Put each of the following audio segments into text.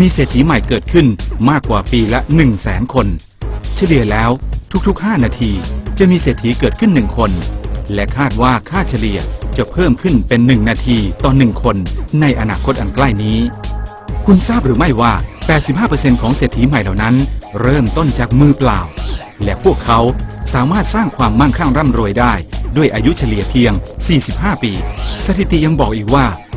มีเศรษฐีใหม่เกิดขึ้นมากกว่าปีละ 1 0 0 0 0แสนคน เฉลี่ยแล้วทุกๆ 5 นาทีจะมีเศรษฐีเกิดขึ้น1คน และคาดว่าค่าเฉลี่ยจะเพิ่มขึ้นเป็น 1 นาทีต่อ 1 คน ในอนาคตอันใกล้นี้ คุณทราบหรือไม่ว่า 85%ของเศรษฐีใหม่เหล่านั้น เริ่มต้นจากมือเปล่า และพวกเขาสามารถสร้างความมั่งคั่งร่ำรวยได้ ด้วยอายุเฉลี่ยเพียง 45 ปี สถิติยังบอกอีกว่า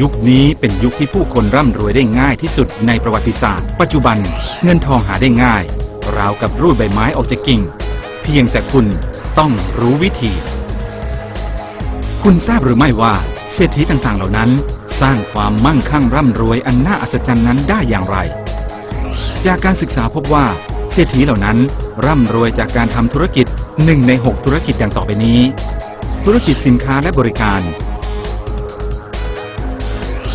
ยุคนี้เป็นยุคที่ผู้คนร่ำรวยได้ง่ายที่สุดในประวัติศาสตร์ ปัจจุบันเงินทองหาได้ง่าย ราวกับรูดใบไม้ออกจากกิ่ง เพียงแต่คุณต้องรู้วิธี คุณทราบหรือไม่ว่าเศรษฐีต่างๆเหล่านั้น สร้างความมั่งคั่งร่ำรวยอันน่าอัศจรรย์นั้นได้อย่างไร จากการศึกษาพบว่าเศรษฐีเหล่านั้นร่ำรวยจากการทำธุรกิจหนึ่งใน 6 ธุรกิจดังต่อไปนี้ ธุรกิจสินค้าและบริการ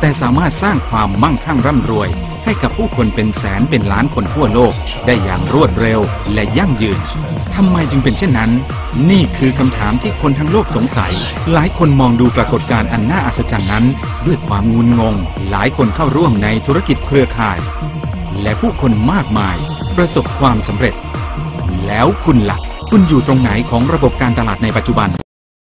แต่สามารถสร้างความมั่งคั่งร่ำรวย ให้กับผู้คนเป็นแสนเป็นล้านคนทั่วโลก ได้อย่างรวดเร็วและยั่งยืนทำไมจึงเป็นเช่นนั้น นี่คือคำถามที่คนทั้งโลกสงสัย หลายคนมองดูปรากฏการณ์อันน่าอัศจรรย์นั้น ด้วยความงุนงง หลายคนเข้าร่วมในธุรกิจเครือข่าย และผู้คนมากมาย ประสบความสำเร็จ แล้วคุณละ่ะคุณอยู่ตรงไหนของระบบการตลาดในปัจจุบัน